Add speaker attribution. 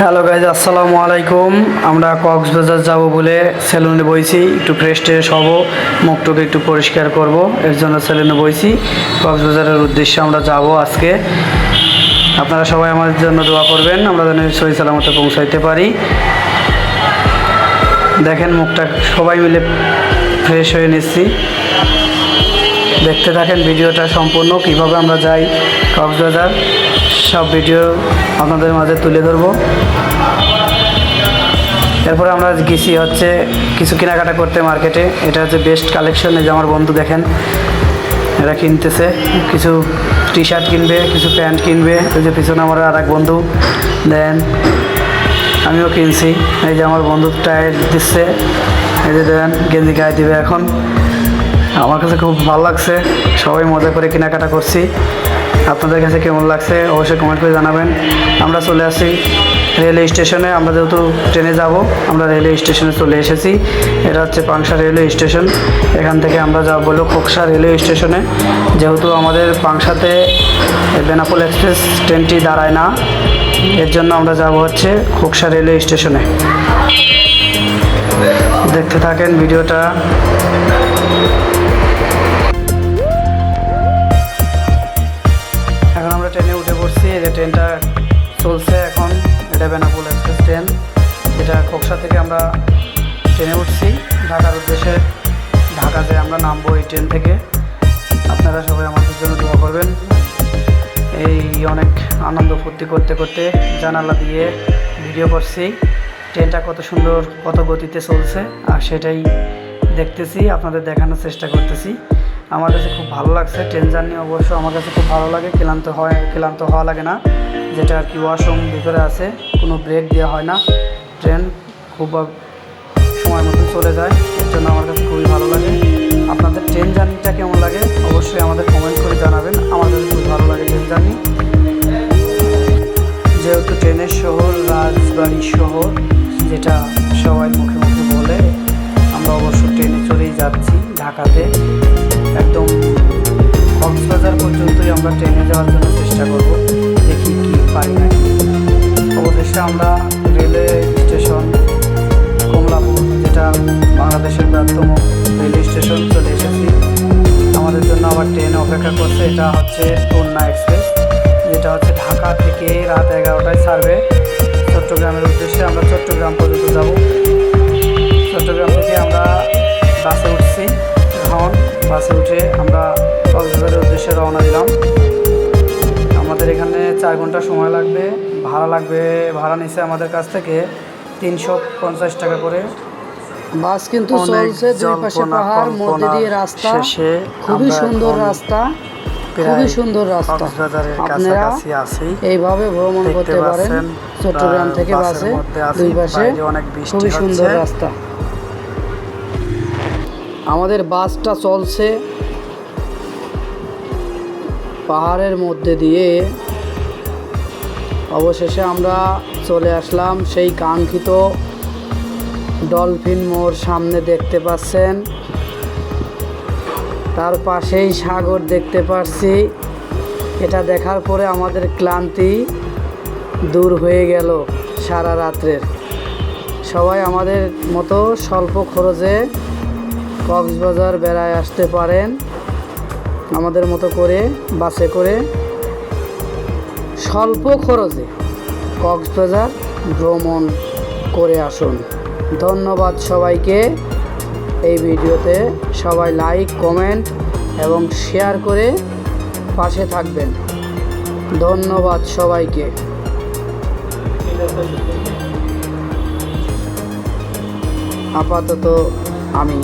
Speaker 1: Hello guys আসসালামু আলাইকুম। আমরা কক্সবাজার যাব বলে সেলুনে বইছি, একটু ফ্রেশ ট্রেশ হব, মুখটুকে একটু পরিষ্কার করব, এর জন্য সেলুনে বইছি। কক্সবাজারের উদ্দেশ্যে আমরা যাব আজকে। আপনারা সবাই আমাদের জন্য দোয়া করবেন, আমরা যেন সহি সালামতে পৌঁছাইতে পারি। দেখেন মুখটা, সবাই মিলে ফ্রেশ হয়ে নিচ্ছি। দেখতে থাকেন ভিডিওটা সম্পূর্ণ, কীভাবে আমরা যাই কক্সবাজার। সব ভিডিও আপনাদের মাঝে তুলে ধরবো। এরপরে আমরা গেছি হচ্ছে কিছু কেনাকাটা করতে মার্কেটে এটা হচ্ছে বেস্ট কালেকশন এই যে আমার বন্ধু দেখেন, এরা কিনতেছে। কিছু টি শার্ট কিনবে, কিছু প্যান্ট কিনবে। ওই যে পিছনে আমার আর এক বন্ধু, দেন আমিও কিনছি। এই যে আমার বন্ধু টায়ার দিচ্ছে। এই যে দেন, গেঞ্জি গায়ে দিবে এখন। আমার কাছে খুব ভালো লাগছে। সবাই মজা করে কেনাকাটা করছি। আপনাদের কাছে কেমন লাগছে অবশ্যই কমেন্ট করে জানাবেন। আমরা চলে আসি রেলওয়ে স্টেশনে আমরা যেহেতু ট্রেনে যাব, আমরা রেলওয়ে স্টেশনে চলে এসেছি। এটা হচ্ছে পাংশা রেলওয়ে স্টেশন এখান থেকে আমরা যাব বলল খোকসা রেলওয়ে স্টেশনে যেহেতু আমাদের পাংশাতে বেনাপোল এক্সপ্রেস ট্রেনটি দাঁড়ায় না, এর জন্য আমরা যাব হচ্ছে খোকসা রেলওয়ে স্টেশনে দেখতে থাকেন ভিডিওটা। এটা খোকসা থেকে আমরা ট্রেনে উঠছি। ঢাকার উদ্দেশ্যে ঢাকাতে আমরা নামবো এই ট্রেন থেকে। আপনারা সবাই আমাদের জন্য দোয়া করবেন। এই অনেক আনন্দ ফুর্তি করতে করতে জানালা দিয়ে ভিডিও করছি। ট্রেনটা কত সুন্দর, কত গতিতে চলছে, আর সেটাই দেখতেছি, আপনাদের দেখানোর চেষ্টা করতেছি। আমার কাছে খুব ভালো লাগছে ট্রেন জার্নি, অবশ্য আমার কাছে খুব ভালো লাগে, ক্লান্ত হয়, ক্লান্ত হওয়া লাগে না। যেটা আর কি ওয়াশরুম ভিতরে আছে, কোনো ব্রেক দেওয়া হয় না। ট্রেন খুব সময় মতো চলে যায়, এর জন্য আমার কাছে খুবই ভালো লাগে। আপনাদের ট্রেন জার্নিটা কেমন লাগে? অবশ্যই আমাদের কমেন্ট করে জানাবেন। কাছে খুব ভালো লাগে ট্রেন জার্নি। যেহেতু ট্রেনের শহর রাজবাড়ি শহর, যেটা সবাই মুখে মুখে বলে, আমরা অবশ্য ট্রেনে চলেই যাচ্ছি ঢাকাতে। একদম কক্সবাজার পর্যন্তই আমরা ট্রেনে যাওয়ার জন্য চেষ্টা করব। দেখি কি পারি নাকি অবশেষে আমরা বাংলাদেশের বৃহত্তম রেল স্টেশন চলে এসেছি। আমাদের জন্য আবার ট্রেন অপেক্ষা করছে, এটা হচ্ছে পূর্ণা এক্সপ্রেস, যেটা হচ্ছে ঢাকা থেকে রাত এগারোটায় ছাড়বে। চট্টগ্রামের উদ্দেশ্যে আমরা চট্টগ্রাম পর্যন্ত যাব। চট্টগ্রাম থেকে আমরা বাসে উঠছি, এখন বাসে উঠে আমরা কক্সবাজারের উদ্দেশ্যে রওনা দিলাম। আমাদের এখানে চার ঘণ্টা সময় লাগবে, ভাড়া লাগবে, ভাড়া নিচ্ছে আমাদের কাছ থেকে তিনশো পঞ্চাশ টাকা করে।
Speaker 2: বাস কিন্তু চলছে দুই পাশে পাহাড় মধ্যে দিয়ে রাস্তা। খুবই সুন্দর রাস্তা খুবই সুন্দর রাস্তা। আপনারা এইভাবে ভ্রমণ করতে পারেন। চট্টগ্রাম থেকে বাসে দুই পাশে। খুবই সুন্দর রাস্তা। আমাদের বাসটা চলছে পাহাড়ের মধ্যে দিয়ে। অবশেষে আমরা চলে আসলাম সেই কাঙ্ক্ষিত ডলফিন মোড় সামনে দেখতে পাচ্ছেন। তার পাশেই সাগর দেখতে পাচ্ছি এটা দেখার পরে আমাদের ক্লান্তি দূর হয়ে গেল সারা রাত্রের। সবাই আমাদের মতো স্বল্প খরচে কক্সবাজার বেড়ায় আসতে পারেন। আমাদের মতো করে, বাসে করে। স্বল্প খরচে কক্সবাজার ভ্রমণ করে আসুন। ধন্যবাদ সবাইকে এই ভিডিওতে। সবাই লাইক, কমেন্ট এবং শেয়ার করে পাশে থাকবেন। ধন্যবাদ সবাইকে। আপাতত আমি